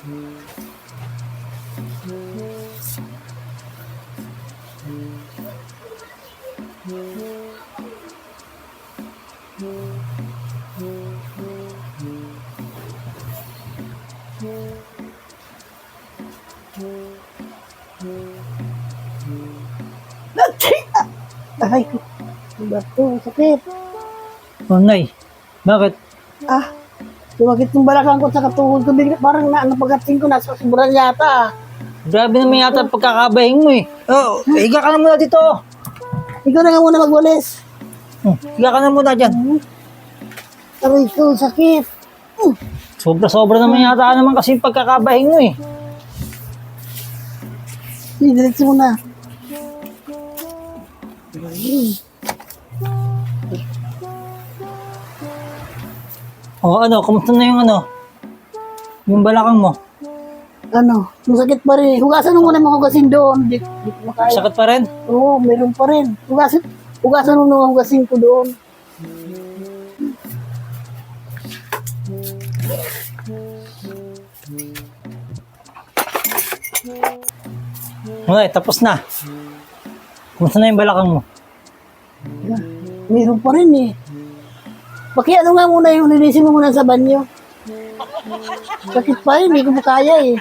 Ay, bato, sakit. Nay. Bakit? Ah, sumakit yung balakang ko sa katuhod ko. Bigla, parang na, pagkating ko, nasa sobrang yata. Grabe naman yata ang pagkakabahing mo eh. Oh, higa ka na muna dito. Ikaw na nga muna magwalis. Hmm, higa ka na muna dyan. Aray ko, sakit. Uh, Sobra-sobra naman yata naman kasi yung pagkakabahing mo eh. diretso mo na. Oh, ano, kumusta na yung ano? Yung balakang mo? Ano, masakit pa rin. Hugasan mo muna mga hugasin doon. Di, di ko makaya. Sakit pa rin? Oo, meron pa rin. Hugasan, hugasan mo mga hugasin ko doon. Okay, tapos na. Kumusta na yung balakang mo? Meron pa rin eh. Paki ano nga muna yung linisin mo muna sa banyo. Sakit pa rin, hindi ko makaya eh.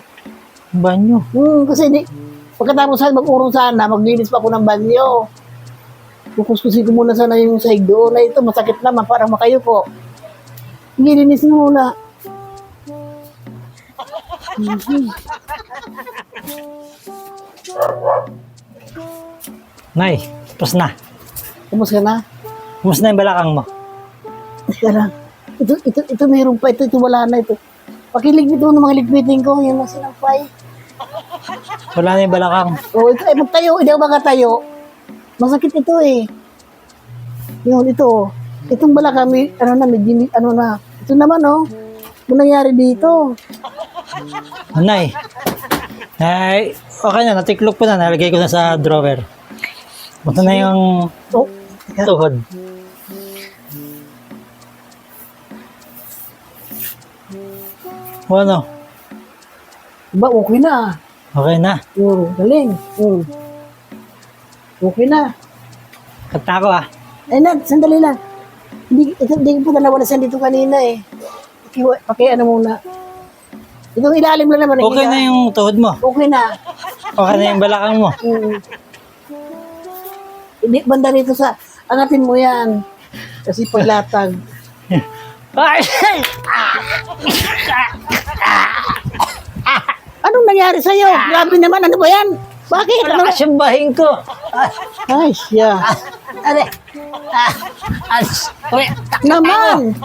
Banyo. Hmm, kasi di, pagkatapos sa mag-urong sana, maglinis pa ako ng banyo. Kukuskusin ko muna sana yung sahig doon. Na ito, masakit naman, parang makayo po. Gilinis mo muna. Nay, tapos na. Tapos ka na? Kumusta na yung balakang mo? Teka lang. Ito, ito, ito meron pa. Ito, ito wala na ito. Pakiligpit mo ng mga ligpitin ko. Yan ang sinampay. Wala na yung balakang. O, ito, eh, magtayo. Hindi ako makatayo. Masakit ito eh. Yun, ito. Itong balaka, may, ano na, may, gini- ano na. Ito naman, oh. Ano nangyari dito? Oh, Nay. Nay, okay na, natiklop ko na. Nalagay ko na sa drawer. Kumusta na yung Oh, tuhod? O ano? Diba, okay na. Okay na. Yun, galing. Yun. Okay na. Kat na ako ah. Eh, Nat, sandali lang. Hindi, ito, hindi ko pa nawalasan dito kanina eh. Paki, paki ano muna. Itong ilalim lang naman. Okay na yung tuhod mo. Okay na. Okay na yung balakang mo. Mm. Hindi, banda rito sa, angatin mo yan. Kasi paglatag. Anong nangyari sa'yo? Grabe naman, ano ba yan? Bakit? Ano? Malakas yung bahing ko. Ay, siya. Ano? Naman!